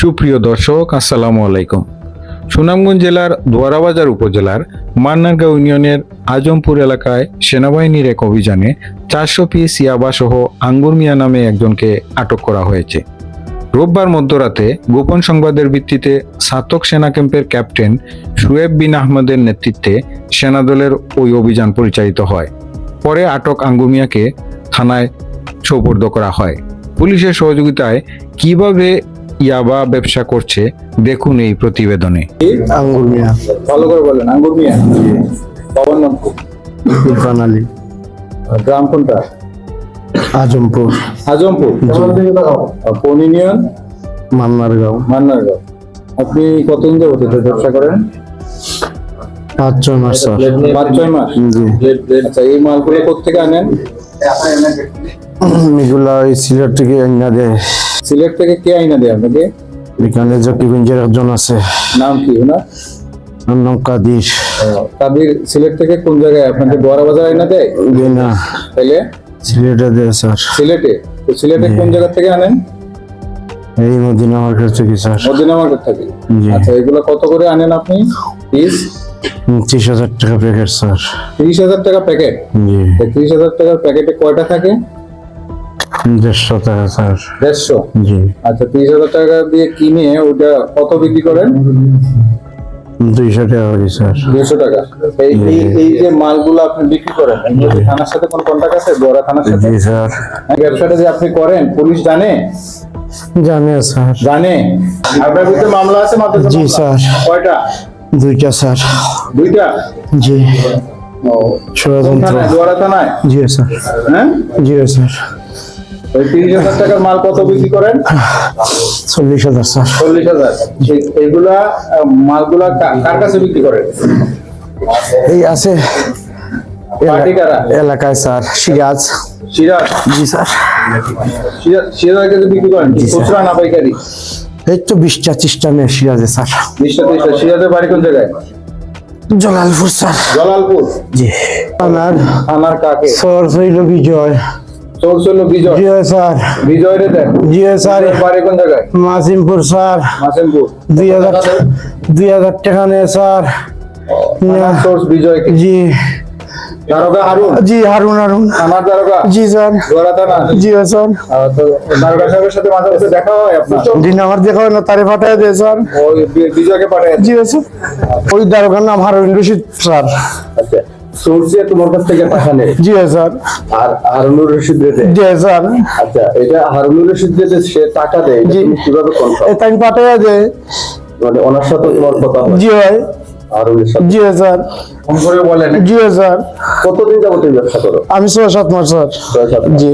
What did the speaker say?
সুপ্রিয় দর্শক, আসসালামু আলাইকুম। সুনামগঞ্জ জেলার দোয়ারাবাজার উপজেলার মান্নারগাঁও ইউনিয়নের আজমপুর এলাকায় সেনাবাহিনীর এক অভিযানে চারশো পিস ইয়াবা সহ আঙ্গুর মিয়া নামে একজনকে আটক করা হয়েছে। রোববার মধ্যরাতে গোপন সংবাদের ভিত্তিতে সাতক সেনা ক্যাম্পের ক্যাপ্টেন শুয়েব বিন আহমদের নেতৃত্বে সেনাদলের ওই অভিযান পরিচালিত হয়। পরে আটক আঙ্গুর মিয়াকে থানায় সোপর্দ করা হয়। পুলিশের সহযোগিতায় কীভাবে ইয়াবা ব্যবসা করছে দেখুন এই প্রতিবেদনে। আঙ্গুর মিয়া। ভালো করে বলেন আঙ্গুর মিয়া। বাবার নাম ইরফান আলী। গ্রাম কোনটা? আজমপুর। আজমপুর। কোন ইউনিয়ন মান্নারগাঁও। মান্নারগাঁও। আপনি কতদিন যাবত ব্যবসা করেন? পাঁচ ছয় মাস স্যার। পাঁচ ছয় মাস? জি। আচ্ছা এই মালগুলো কোথেকে আনেন? এগুলা ওই সিলেট থেকে আইনা দেয়। সিলেট থেকে কে আইনা দেয় আপনাকে? এখানে একজন আছে। নাম কি ওনার? নাম কাদির। তাদের সিলেট থেকে কোন জায়গায়? আপনাকে দোয়ারা বাজার আইনা দেয়? না। তাইলে? সিলেটে দেয় স্যার। সিলেটে? তো সিলেটে কোন জায়গা থেকে আনেন? এই মদিনা মার্কেট থেকে স্যার। মদিনা মার্কেট থেকে? আচ্ছা এগুলো কত করে আনেন আপনি? পিস? ত্রিশ হাজার টাকা প্যাকেট স্যার। তিরিশ হাজার টাকা প্যাকেট? তিরিশ হাজার টাকার প্যাকেটে কয়টা থাকে? দেড়শো টাকা স্যার। দেড়শো? জি। আচ্ছা তিরিশ হাজার টাকা দিয়ে কিনে ওটা কত বিক্রি করেন? দুইশো টাকা করি স্যার। দুশো টাকা। এই যে মালগুলো আপনি বিক্রি করেন থানার সাথে কোনো কন্ট্যাক্ট আছে? বড়া থানার সাথে? জি স্যার। ব্যবসাটা যে আপনি করেন পুলিশ জানে? জানে স্যার। জানে? আপনার বিরুদ্ধে মামলা আছে মাত্র জি স্যার। কয়টা? দুইটা স্যার। দুইটা? জি। ও। ষড়যন্ত্র থানায়? জি স্যার। হ্যাঁ? জি স্যার। ওই তিরিশ হাজার টাকার মাল কত বিক্রি করেন? চল্লিশ হাজার স্যার। চল্লিশ হাজার। এই- মালগুলা কার কাছে বিক্রি করে এই আছে এলাকায় স্যার। সিরাজ। সিরাজ? জি স্যার। সিরাজ সিরাজের কাছে বিক্রি করেন? খুচরা না পাইকারি? এই তো বিশটা চিস্টা নেই সিরাজে স্যার। বিশটা তিরিশটা সিরাজের বাড়ি কোন জায়গায়? জলালপুর স্যার। জলালপুর। জি। আমার থানার কাকে? সর হইল বিজয়। চলছিল বিজয়। জি স্যার বিজয় রে দেন জি স্যার বাড়ি কোন জায়গায়? মাসিমপুর স্যার। মাসেমপুর। দুই হাজার দুই হাজার টাকা নেই স্যার। সোর্স বিজয়? জি। দারোগা হারুন? জি হারুন হারুন। থানার দারোগা? জি স্যার। দোয়ারা থানা? জি স্যার। তো দারোগা সাহেবের সাথে মাঝে মাঝে দেখা হয় আপনার? দিন আমার দেখা হয় না তারে পাঠায় দেয় স্যার। ওই বিজয়কে পাঠিয়ে জি স্যার। ওই দারোগার নাম হারুন রশিদ স্যার। আচ্ছা। সোর্সে তোমার কাছ থেকে জি স্যার আর হারুনুর রশিদ দেয় জি স্যার আচ্ছা এটা হারুনুর রশিদ সে টাকা দেয়। তুমি কীভাবে কনফার্ম এই তাই পাঠায় দেয় মানে ওনার সাথে তোমার কথা হয়। জি হয়। জি স্যার ফোন করে বলেন। জি স্যার কতদিন যাবত ব্যবসা করো? আমি ছয় সাত মাস স্যার। ছয় সাত মাস। জি।